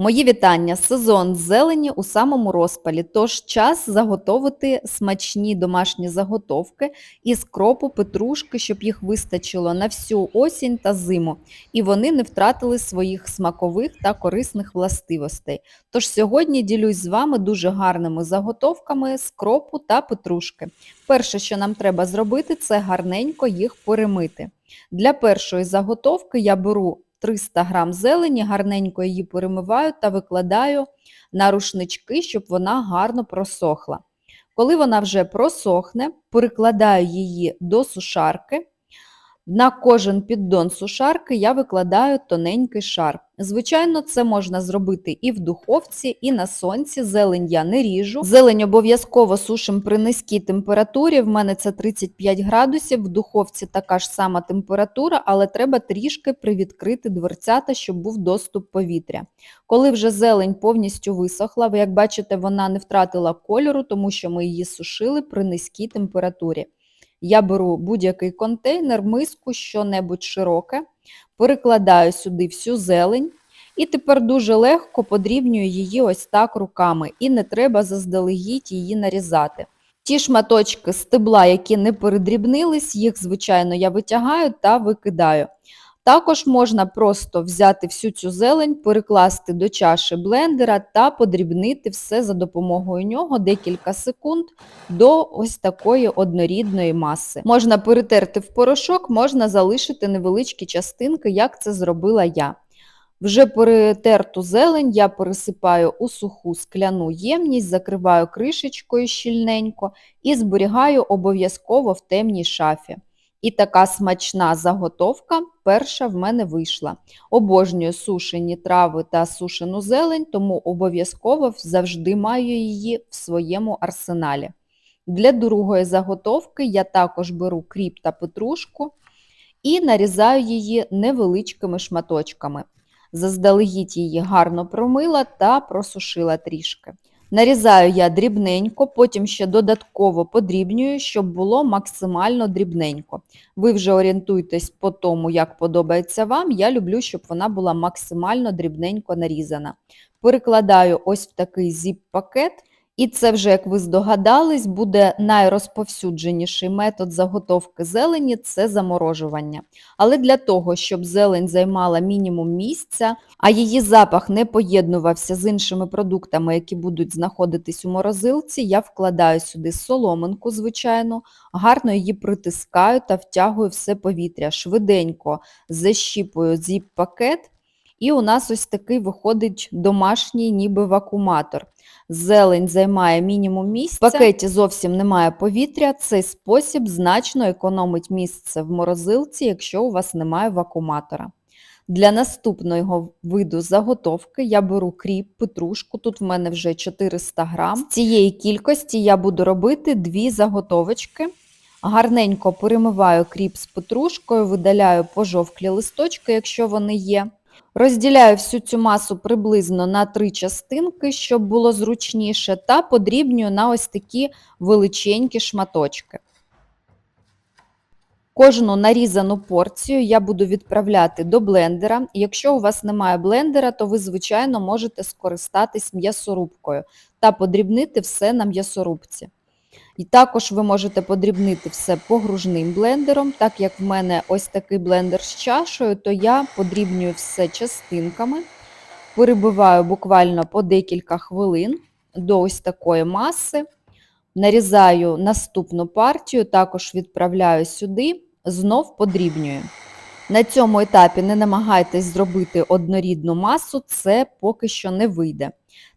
Мої вітання! Сезон зелені у самому розпалі, тож час заготовити смачні домашні заготовки із кропу, петрушки, щоб їх вистачило на всю осінь та зиму, і вони не втратили своїх смакових та корисних властивостей. Тож сьогодні ділюсь з вами дуже гарними заготовками з кропу та петрушки. Перше, що нам треба зробити, це гарненько їх перемити. Для першої заготовки я беру 300 г зелені, гарненько її перемиваю та викладаю на рушнички, щоб вона гарно просохла. Коли вона вже просохне, перекладаю її до сушарки. На кожен піддон сушарки я викладаю тоненький шар. Звичайно, це можна зробити і в духовці, і на сонці. Зелень я не ріжу. Зелень обов'язково сушимо при низькій температурі. В мене це 35 градусів, в духовці така ж сама температура, але треба трішки привідкрити дверцята, щоб був доступ повітря. Коли вже зелень повністю висохла, ви як бачите, вона не втратила кольору, тому що ми її сушили при низькій температурі. Я беру будь-який контейнер, миску, що-небудь широке, перекладаю сюди всю зелень і тепер дуже легко подрібнюю її ось так руками, і не треба заздалегідь її нарізати. Ті шматочки стебла, які не передрібнились, їх, звичайно, я витягаю та викидаю. Також можна просто взяти всю цю зелень, перекласти до чаші блендера та подрібнити все за допомогою нього декілька секунд до ось такої однорідної маси. Можна перетерти в порошок, можна залишити невеличкі частинки, як це зробила я. Вже перетерту зелень я пересипаю у суху скляну ємність, закриваю кришечкою щільненько і зберігаю обов'язково в темній шафі. І така смачна заготовка перша в мене вийшла. Обожнюю сушені трави та сушену зелень, тому обов'язково завжди маю її в своєму арсеналі. Для другої заготовки я також беру кріп та петрушку і нарізаю її невеличкими шматочками. Заздалегідь її гарно промила та просушила трішки. Нарізаю я дрібненько, потім ще додатково подрібнюю, щоб було максимально дрібненько. Ви вже орієнтуйтесь по тому, як подобається вам. Я люблю, щоб вона була максимально дрібненько нарізана. Перекладаю ось в такий зіп-пакет і це вже, як ви здогадались, буде найрозповсюдженіший метод заготовки зелені це заморожування. Але для того, щоб зелень займала мінімум місця, а її запах не поєднувався з іншими продуктами, які будуть знаходитись у морозилці, я вкладаю сюди соломинку, звичайно, гарно її притискаю та втягую все повітря, швиденько защіпую зіп-пакет. І у нас ось такий виходить домашній ніби вакууматор. Зелень займає мінімум місця, в пакеті зовсім немає повітря. Цей спосіб значно економить місце в морозилці, якщо у вас немає вакууматора. Для наступного виду заготовки я беру кріп, петрушку, тут в мене вже 400 грам. З цієї кількості я буду робити дві заготовочки. Гарненько перемиваю кріп з петрушкою, видаляю пожовклі листочки, якщо вони є. Розділяю всю цю масу приблизно на три частинки, щоб було зручніше, та подрібнюю на ось такі величенькі шматочки. Кожну нарізану порцію я буду відправляти до блендера. Якщо у вас немає блендера, то ви, звичайно, можете скористатись м'ясорубкою та подрібнити все на м'ясорубці. І також ви можете подрібнити все погружним блендером. Так як в мене ось такий блендер з чашою, то я подрібнюю все частинками, перебиваю буквально по декілька хвилин до ось такої маси. Нарізаю наступну партію, також відправляю сюди, знов подрібнюю. На цьому етапі не намагайтесь зробити однорідну масу, це поки що не вийде.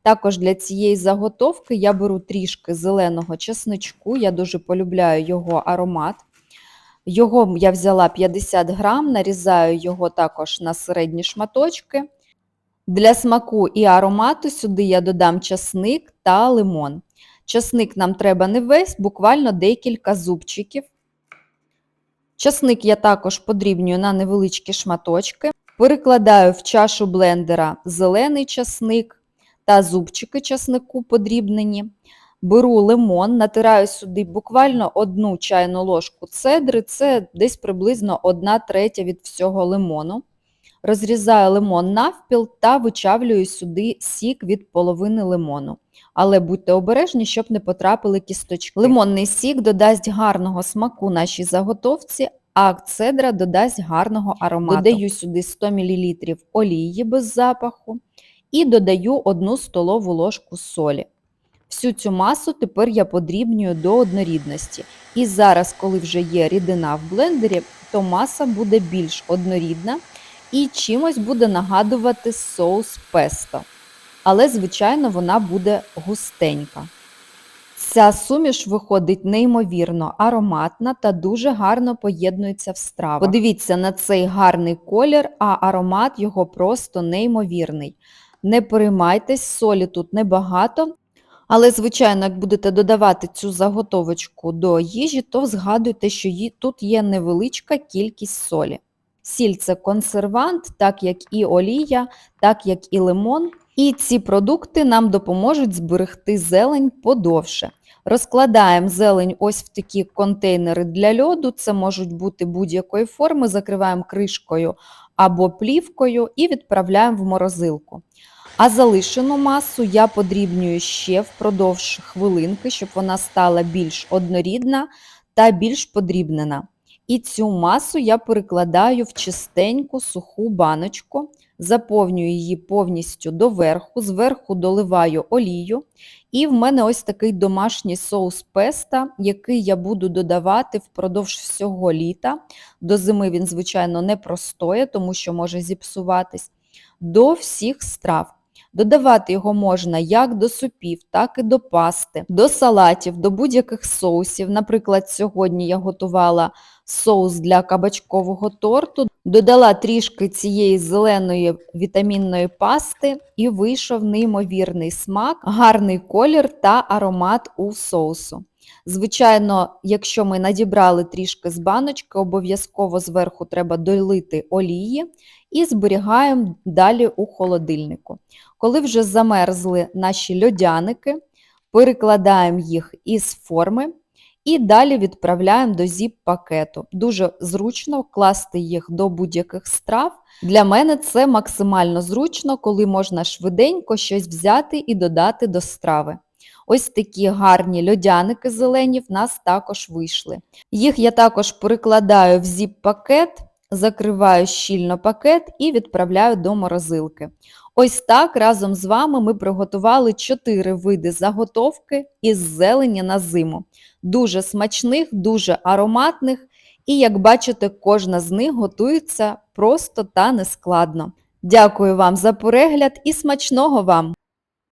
Також для цієї заготовки я беру трішки зеленого чесничку, я дуже полюбляю його аромат. Його я взяла 50 грам, нарізаю його також на середні шматочки. Для смаку і аромату сюди я додам часник та лимон. Часник нам треба не весь, буквально декілька зубчиків. Часник я також подрібнюю на невеличкі шматочки. Перекладаю в чашу блендера зелений часник, та зубчики часнику подрібнені. Беру лимон, натираю сюди буквально одну чайну ложку цедри, це десь приблизно 1 третя від всього лимону. Розрізаю лимон навпіл та вичавлюю сюди сік від половини лимону. Але будьте обережні, щоб не потрапили кісточки. Лимонний сік додасть гарного смаку нашій заготовці, а цедра додасть гарного аромату. Додаю сюди 100 мл олії без запаху і додаю 1 столову ложку солі. Всю цю масу тепер я подрібнюю до однорідності. І зараз, коли вже є рідина в блендері, то маса буде більш однорідна і чимось буде нагадувати соус песто. Але, звичайно, вона буде густенька. Ця суміш виходить неймовірно ароматна та дуже гарно поєднується в стравах. Подивіться на цей гарний колір, а аромат його просто неймовірний. Не переймайтесь, солі тут небагато, але, звичайно, як будете додавати цю заготовочку до їжі, то згадуйте, що тут є невеличка кількість солі. Сіль це консервант, так як і олія, так як і лимон. І ці продукти нам допоможуть зберегти зелень подовше. Розкладаємо зелень ось в такі контейнери для льоду. Це можуть бути будь-якої форми, закриваємо кришкою або плівкою і відправляємо в морозилку. А залишену масу я подрібнюю ще впродовж хвилинки, щоб вона стала більш однорідна та більш подрібнена. І цю масу я перекладаю в чистеньку суху баночку, заповнюю її повністю доверху, зверху доливаю олію. І в мене ось такий домашній соус песта, який я буду додавати впродовж всього літа. До зими він, звичайно, не простоє, тому що може зіпсуватись. До всіх страв. Додавати його можна як до супів, так і до пасти, до салатів, до будь-яких соусів. Наприклад, сьогодні я готувала соус для кабачкового торту, додала трішки цієї зеленої вітамінної пасти і вийшов неймовірний смак, гарний колір та аромат у соусу. Звичайно, якщо ми надібрали трішки з баночки, обов'язково зверху треба долити олії і зберігаємо далі у холодильнику. Коли вже замерзли наші льодяники, перекладаємо їх із форми і далі відправляємо до зіп-пакету. Дуже зручно класти їх до будь-яких страв. Для мене це максимально зручно, коли можна швиденько щось взяти і додати до страви. Ось такі гарні льодяники зелені в нас також вийшли. Їх я також перекладаю в зіп-пакет, закриваю щільно пакет і відправляю до морозилки. Ось так разом з вами ми приготували 4 види заготовки із зелені на зиму. Дуже смачних, дуже ароматних, і, як бачите, кожна з них готується просто та нескладно. Дякую вам за перегляд і смачного вам!